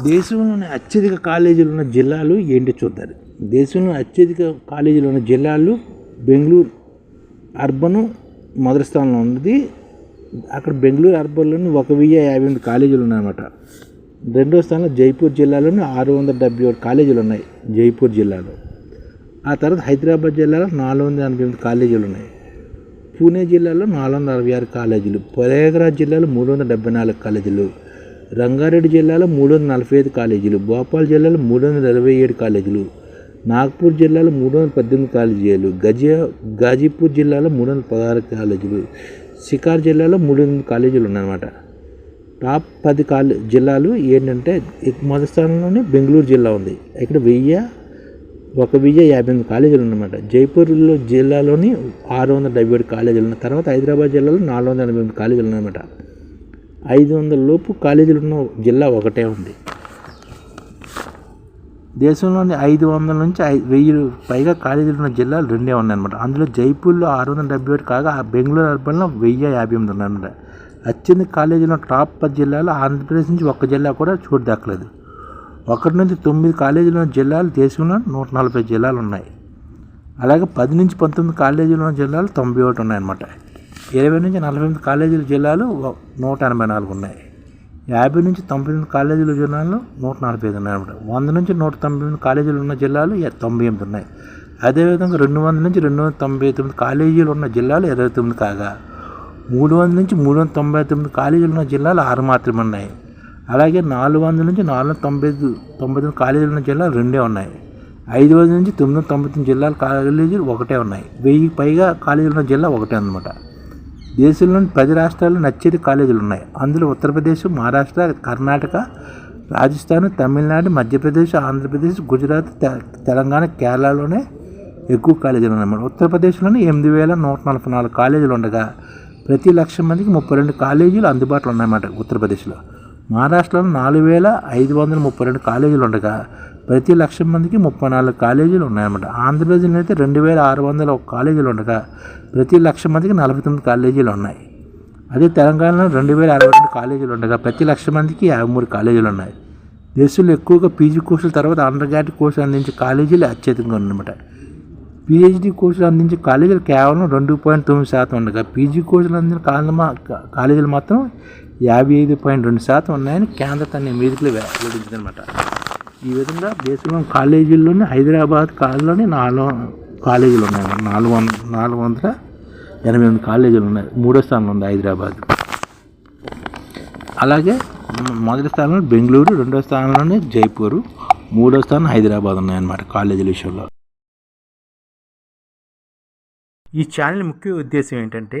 దేశంలోని అత్యధిక కాలేజీలు ఉన్న జిల్లాలు ఏంటి చూద్దారు దేశంలో అత్యధిక కాలేజీలు ఉన్న జిల్లాలు బెంగళూరు అర్బను మొదటి స్థానంలో ఉంది అక్కడ బెంగళూరు అర్బన్లోని ఒక వెయ్యి యాభై ఎనిమిది కాలేజీలు ఉన్నాయన్నమాట. రెండో స్థానంలో జైపూర్ జిల్లాలోని ఆరు వందల డెబ్బై ఒకటి కాలేజీలు ఉన్నాయి జైపూర్ జిల్లాలో. ఆ తర్వాత హైదరాబాద్ జిల్లాలో నాలుగు వందల ఎనభై ఎనిమిది కాలేజీలు ఉన్నాయి. పూణే జిల్లాలో నాలుగు వందల అరవై ఆరు కాలేజీలు. ప్రయాగరాజ్ జిల్లాలో మూడు వందల డెబ్బై నాలుగు కాలేజీలు. రంగారెడ్డి జిల్లాలో మూడు వందల నలభై ఐదు కాలేజీలు భోపాల్ జిల్లాలో మూడు వందల ఇరవై ఏడు కాలేజీలు నాగ్పూర్ జిల్లాలో మూడు వందల పద్దెనిమిది కాలేజీలు గజియా గాజీపూర్ జిల్లాలో మూడు వందల పదహారు కాలేజీలు సికార్ జిల్లాలో మూడు వందల కాలేజీలు ఉన్నాయన్నమాట. టాప్ పది కాలే జిల్లాలు ఏంటంటే మొదటి స్థానంలోనే బెంగళూరు జిల్లా ఉంది. ఇక్కడ వెయ్యి ఒక వెయ్యి యాభై ఎనిమిది కాలేజీలు ఉన్నమాట. జైపూర్లో జిల్లాలోని ఆరు వందల డెబ్బై ఏడు కాలేజీలు ఉన్నాయి. తర్వాత హైదరాబాద్ జిల్లాలో నాలుగు వందల ఎనభై ఎనిమిది కాలేజీలు ఉన్నాయన్నమాట. ఐదు వందల లోపు కాలేజీలు ఉన్న జిల్లా ఒకటే ఉంది. దేశంలోని ఐదు వందల నుంచి ఐదు వెయ్యి పైగా కాలేజీలు ఉన్న జిల్లాలు రెండే ఉన్నాయన్నమాట. అందులో జైపూర్లో ఆరు వందల డెబ్బై ఒకటి కాగా ఆ బెంగళూరు అర్బన్లో వెయ్యి యాభై ఎనిమిది ఉన్నాయన్నమాట. అత్యధిక కాలేజీలో టాప్ పది జిల్లాలో ఆంధ్రప్రదేశ్ నుంచి ఒక్క జిల్లా కూడా చోటు దక్కలేదు. ఒకటి నుంచి తొమ్మిది కాలేజీలో ఉన్న జిల్లాలు దేశంలో నూట నలభై జిల్లాలు ఉన్నాయి. అలాగే పది నుంచి పంతొమ్మిది కాలేజీలో ఉన్న జిల్లాలు తొంభై ఒకటి ఉన్నాయన్నమాట. ఇరవై నుంచి నలభై ఎనిమిది కాలేజీల జిల్లాలు నూట ఎనభై నాలుగు ఉన్నాయి. యాభై నుంచి తొంభై ఎనిమిది కాలేజీల జిల్లాలు నూట నలభై ఐదు ఉన్నాయన్నమాట వంద నుంచి నూట తొంభై ఎనిమిది కాలేజీలు ఉన్న జిల్లాలు తొంభై ఎనిమిది ఉన్నాయి. అదేవిధంగా రెండు వందల నుంచి రెండు వందల తొంభై తొమ్మిది కాలేజీలు ఉన్న జిల్లాలు ఇరవై తొమ్మిది కాగా మూడు వందల నుంచి మూడు వందల తొంభై తొమ్మిది కాలేజీలు ఉన్న జిల్లాలు ఆరు మాత్రమే ఉన్నాయి. అలాగే నాలుగు వందల నుంచి నాలుగు వందల తొంభై ఐదు తొంభై తొమ్మిది కాలేజీలు ఉన్న జిల్లాలు రెండే ఉన్నాయి. ఐదు వందల నుంచి తొమ్మిది వందల తొంభై తొమ్మిది జిల్లాల కాలేజీలు ఒకటే ఉన్నాయి. వెయ్యి పైగా కాలేజీలు ఉన్న జిల్లా ఒకటే అన్నమాట. దేశంలోని పది రాష్ట్రాల్లో నచ్చేది కాలేజీలు ఉన్నాయి అందులో ఉత్తరప్రదేశ్ మహారాష్ట్ర కర్ణాటక రాజస్థాన్ తమిళనాడు మధ్యప్రదేశ్ ఆంధ్రప్రదేశ్ గుజరాత్ తె- తెలంగాణ కేరళలోనే ఎక్కువ కాలేజీలు ఉన్నాయి ఉత్తరప్రదేశ్లోని ఎనిమిది వేల నూట నలభై నాలుగు కాలేజీలు ఉండగా ప్రతి లక్ష మందికి ముప్పై రెండు కాలేజీలు అందుబాటులో ఉన్నాయన్నమాట ఉత్తరప్రదేశ్లో. మహారాష్ట్రలో నాలుగు వేల ఐదు వందల ముప్పై రెండు కాలేజీలు ఉండగా ప్రతి లక్ష మందికి ముప్పై నాలుగు కాలేజీలు ఉన్నాయన్నమాట. ఆంధ్రప్రదేశ్లో అయితే రెండు వేల ఆరు వందల ఒక కాలేజీలు ఉండగా ప్రతి లక్ష మందికి నలభై తొమ్మిది కాలేజీలు ఉన్నాయి. అదే తెలంగాణలో రెండు వేల అరవై రెండు కాలేజీలు ఉండగా ప్రతి లక్ష మందికి యాభై మూడు కాలేజీలు ఉన్నాయి. దేశంలో ఎక్కువగా పీజీ కోర్సుల తర్వాత అండర్ గ్రాడ్యుయేట్ కోర్సులు అందించే కాలేజీలు అత్యధికంగా ఉన్నమాట. పిహెచ్డి కోర్సులు అందించే కాలేజీలు కేవలం రెండు పాయింట్ తొమ్మిది శాతం ఉండగా పీజీ కోర్సులు అందించిన కాలేజీలు మాత్రం యాభై ఐదు పాయింట్ రెండు శాతం ఉన్నాయని కేంద్ర తన నివేదికలు వెల్లడించిందనమాట ఈ విధంగా దేశంలో కాలేజీల్లోనే హైదరాబాద్ కాలంలోనే నాలుగు కాలేజీలు ఉన్నాయి. నాలుగు వంద నాలుగు వందల ఎనభై ఎనిమిది కాలేజీలు ఉన్నాయి. మూడో స్థానంలో ఉంది హైదరాబాద్. అలాగే మొదటి స్థానంలో బెంగళూరు రెండో స్థానంలోనే జైపూరు మూడో స్థానం హైదరాబాద్ ఉన్నాయన్నమాట కాలేజీల విషయంలో. ఈ ఛానల్ ముఖ్య ఉద్దేశం ఏంటంటే